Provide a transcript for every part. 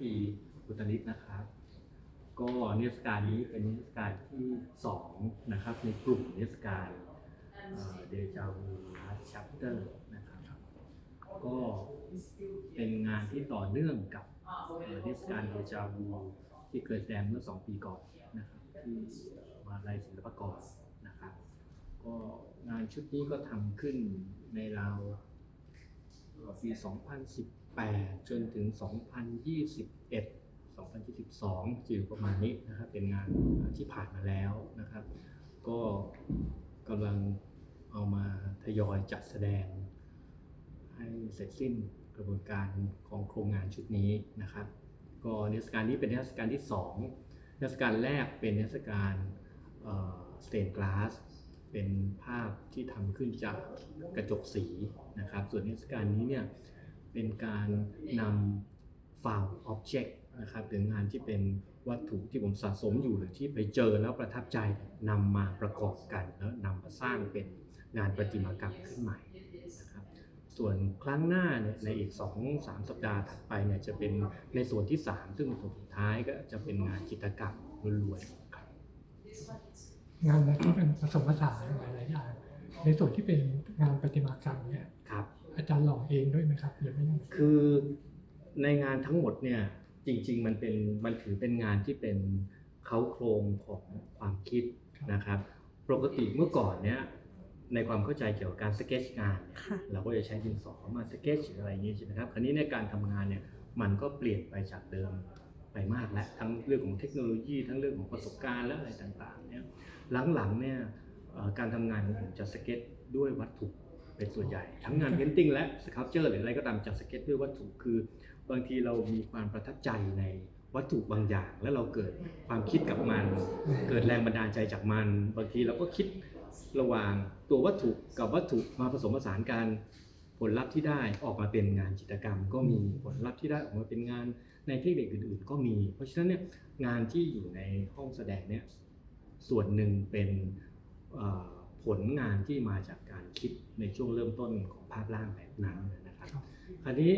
ปีอุตริตนะครับ ก็นิทรรศการนี้เป็นนิทรรศการที่สองนะครับ ในกลุ่มนิทรรศการเดจาวูลาชัปเตอร์นะครับก็เป็นงานที่ต่อเนื่องกับเนิทรรศการเดจาวูที่เคยแดงเมื่อสองปีก่อนนะครับที่มาลัยศิลปากรนะครับก็งานชุดนี้ก็ทำขึ้นในราวเอ่อปี 2018 จนถึง 2021 2022จิวประมาณนี้นะครับเป็นงานที่ผ่านมาแล้วนะครับ ก็กำลังเอามาทยอยจัดแสดง ให้เสร็จสิ้นกระบวนการของโครงงานชุดนี้นะครับ ก็นิทรรศการนี้เป็นนิทรรศการที่2นิทรรศการแรกเป็นนิทรรศการสเตนกลาสเป็นภาพที่ทำขึ้นจากกระจกสีนะครับ ส่วนนิทรรศการนี้เนี่ย เป็นการนำ found object นะครับหรืองานที่เป็นวัตถุที่ผมสะสมอยู่หรือที่ไปเจอแล้วประทับใจนำมาประกอบกัน แล้วนำมาสร้างเป็นงานประติมากรรมขึ้นใหม่นะครับส่วนครั้งหน้าเนี่ยในอีก 2-3สัปดาห์ถัดไปเนี่ยจะเป็นในส่วนที่ 3 ซึ่งเป็นส่วนสุดท้ายก็จะเป็นงานจิตรกรรมล้วนๆครับงานอะไรที่เป็นผสมผสานหลายๆอย่างในส่วนที่เป็นงานประติมากรรมเนี่ยครับ อาจารย์หล่อเองด้วยไหมครับหรือไม่ยังไงคือในงานทั้งหมดเนี่ยจริง ๆ มันเป็นมันถือเป็นงานที่เป็นเขาโครงของความคิดนะครับ ปกติเมื่อก่อนเนี่ยในความเข้าใจเกี่ยวกับการสเก็ตงานเนี่ยค่ะเราก็จะใช้ดินสอมาสเก็ตหรืออะไรอย่างนี้ใช่ไหมครับ คราวนี้ในการทำงานเนี่ยมันก็เปลี่ยนไปจากเดิมไปมากแล้วทั้งเรื่องของเทคโนโลยี ทั้งเรื่องของประสบการณ์และอะไรต่างๆเนี่ยหลังๆเนี่ยเอ่อการทำงานของผมจะสเก็ตด้วยวัตถุ เป็นส่วนใหญ่ ทั้งงานเพนติ้งและสครับเจอร์หรืออะไรก็ตามจะสเก็ตด้วยวัตถุคือบางทีเรามีความประทับใจในวัตถุบางอย่าง แล้วเราเกิดความคิดกับมัน เกิดแรงบันดาลใจจากมัน บางทีเราก็คิดระหว่างตัววัตถุกับวัตถุมาผสมผสานกันผลลัพธ์ที่ได้ออกมาเป็นงานจิตรกรรม ก็มีผลลัพธ์ที่ได้ออกมาเป็นงานในเทคนิคอื่น ๆ ก็มี เพราะฉะนั้นเนี่ยงานที่อยู่ในห้องแสดงเนี่ยส่วนหนึ่งเป็นอ่อ ผลงานที่มาจากการคิดในช่วงเริ่มต้นของภาพร่างแบบนั้นนะครับครับ คราวนี้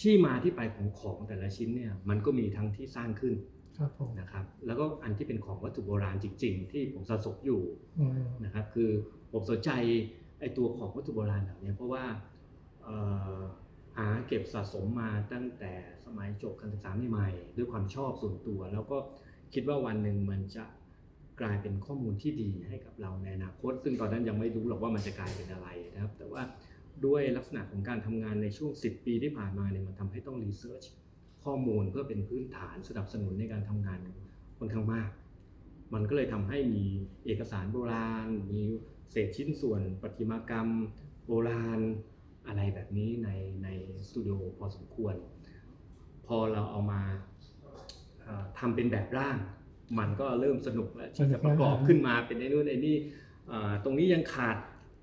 ที่มาที่ไปของของแต่ละชิ้นเนี่ยมันก็มีทั้งที่สร้างขึ้นครับผมนะครับ แล้วก็อันที่เป็นของวัตถุโบราณจริง ๆ ที่ผมสะสมอยู่อืมนะครับ คือผมสนใจไอตัวของวัตถุโบราณเหล่านี้เพราะว่าเอ่อหาเก็บสะสมมาตั้งแต่สมัยจบการศึกษาใหม่ๆด้วยความชอบส่วนตัว แล้วก็คิดว่าวันหนึ่งมันจะ กลายเป็นข้อมูลที่ดีให้กับเราในอนาคต ซึ่งตอนนั้นยังไม่รู้หรอกว่ามันจะกลายเป็นอะไรนะครับ แต่ว่าด้วยลักษณะของการทำงานในช่วง 10 ปีที่ผ่านมาเนี่ยมันทำให้ต้องรีเสิร์ชข้อมูลเพื่อเป็นพื้นฐานสนับสนุนในการทำงานค่อนข้างมาก มันก็เลยทำให้มีเอกสารโบราณ มีเศษชิ้นส่วนประติมากรรม โบราณอะไรแบบนี้ในในสตูดิโอพอสมควร พอเราเอามาทำเป็นแบบร่าง มันก็เริ่มสนุกแล้วที่จะประกอบขึ้นมาเป็นไอ้นู่นไอ้นี่เอ่อตรงนี้ยังขาด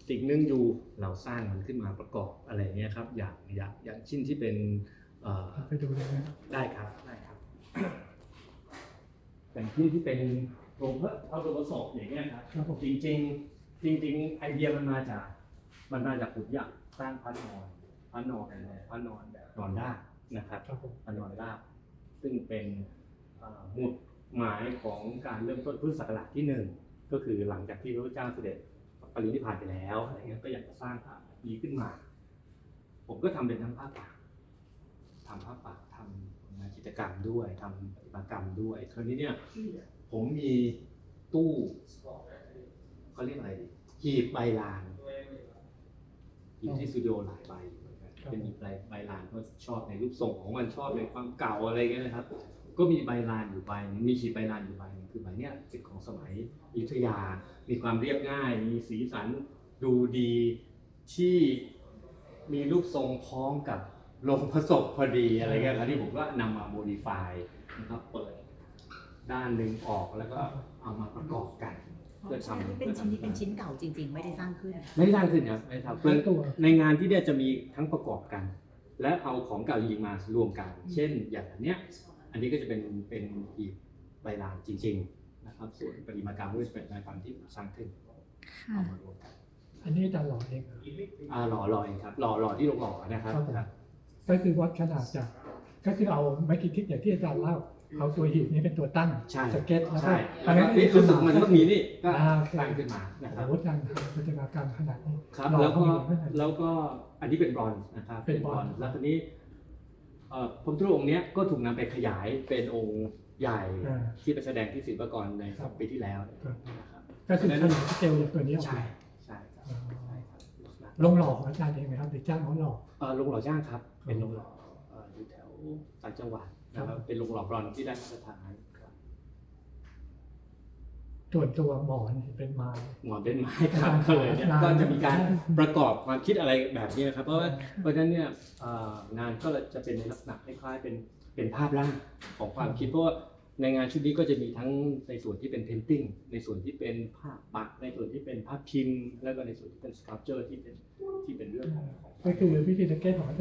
สิ่งหนึงอยู่เราสร้างมันขึ้นมาประกอบอะไรเงี้ยครับอย่างอย่างอย่างชิ้นที่เป็นเอ่อไปดูเลยนะครับได้ครับได้ครับแต่ที่ที่เป็นโรงพระพระบรมศพอย่างเงี้ยครับครับผมจริงๆจริงๆไอเดียมันมาจาก มันมาจากผมอยากสร้างพระนอนพระนอนพระนอนแบบนอนได้นะครับครับผมพระนอนราบซึ่งเป็นเอ่อหมุด หมายของการเริ่มต้นพุทธศักราชที่หนึ่งก็คือหลังจากที่พระพุทธเจ้าเสด็จปรินิพพานไปแล้วอะไรเงี้ยก็อยากจะสร้างมีขึ้นมา ผมก็ทำเป็นทั้งภาพปักทำภาพปักทำงานจิตกรรมด้วยทำปฏิมากรรมด้วยคราวนี้เนี่ยผมมีตู้เขาเรียกอะไรดีหีบใบลานหีบที่สตูดิโอหลายใบเหมือนกันเป็นหีบใบใบลานก็ชอบในรูปทรงของมันชอบในความเก่าอะไรเงี้ยนะครับ ก็มีใบลานอยู่ใบหนึ่งมีหีบใบลานอยู่ใบหนึงคือใบเนี้ยเป็นของสมัยอยุธยา มีความเรียบง่าย มีสีสันดูดีที่มีรูปทรงพ้องกับโลงผสมพอดีอะไรเงี้ยครับที่ผมก็นำมาโมดิฟายนะครับเปิดด้านหนึ่งออกแล้วก็เอามาประกอบกันเพื่อทำที่เป็นชิ้นที่เป็นชิ้นเก่าจริง ๆ ไม่ได้สร้างขึ้น ไม่ได้สร้างขึ้นครับไม่ได้ทำเพื่อตัวในงานที่เนี่ยจะมีทั้งประกอบกัน และเอาของเก่าจริงๆมารวมกัน เช่นอย่างอันเนี้ย อันนี้ก็จะเป็นเป็นอีกใบลานจริง ๆ นะครับส่วนประติมากรรมก็จะเป็นใบลานที่สร้างขึ้นค่ะเอามารวมกันอันนี้อาจารย์หล่อเองเหรออ่าหล่อหล่อเองครับหล่อหล่อที่โรงหล่อนะครับครับผมครับก็คือวัดขนาดจาก ก็คือเอาไม้กี่ทิศอย่างที่อาจารย์เล่า เอาตัวหีบนี้เป็นตัวตั้งใช่สเก็ตแล้วก็ใช่อัแล้วนก็นี้นี่รู้สึกมันต้องมีนี่ก็อ่าโอเคตั้งขึ้นมานะครับ โอ้โหอาจารย์ทำปฏิมากรรมขนาดนี้ ครับหอแล้วก็ขนาดนั้นแล้วก็อันนี้เป็นบรอนซ์นะครับเป็นบรอนซ์ แล้วทีนี้เอ่อ พระพุทธรูปองค์เนี้ยก็ถูกนำไปขยายเป็นองค์ใหญ่อ่าที่ไปแสดงที่ศิลปากรในสองปีที่แล้วครับนะครับก็คือขยายสเกลจากตัวนี้ออกใช่มาใช่ครับอ๋อใช่ครับลงหล่อของอาจารย์เองไหมครับหรือจ้างเขาหล่อเอ่อโรงหล่อจ้างครับ เป็นโรงหล่อเอ่ออยู่แถวต่างจังหวัดนะคครัรับบเป็นโรงหล่อบรอนซ์ที่ได้มาตรฐานครับ ส่วนตัวหมอนเป็นไม้หมอนเป็นไม้ครับอาจารย์ก็เลยเนี่ยงานก็จะมีการประกอบความคิดอะไรแบบนี้นะครับ เพราะว่าเพราะฉะนั้นเนี่ยเอ่องานก็จะเป็นในลักษณะคล้ายๆเป็นเป็นภาพร่างของความคิดเพราะว่าในงานชุดนี้ก็จะมีทั้งในส่วนที่เป็นเพนติ้งในส่วนที่เป็นภาพปักในส่วนที่เป็นภาพพิมพ์ แล้วก็ในส่วนที่เป็นสครับเจอร์ที่เป็นที่เป็นเรื่องของของก็คือวิธีสเก็ตของ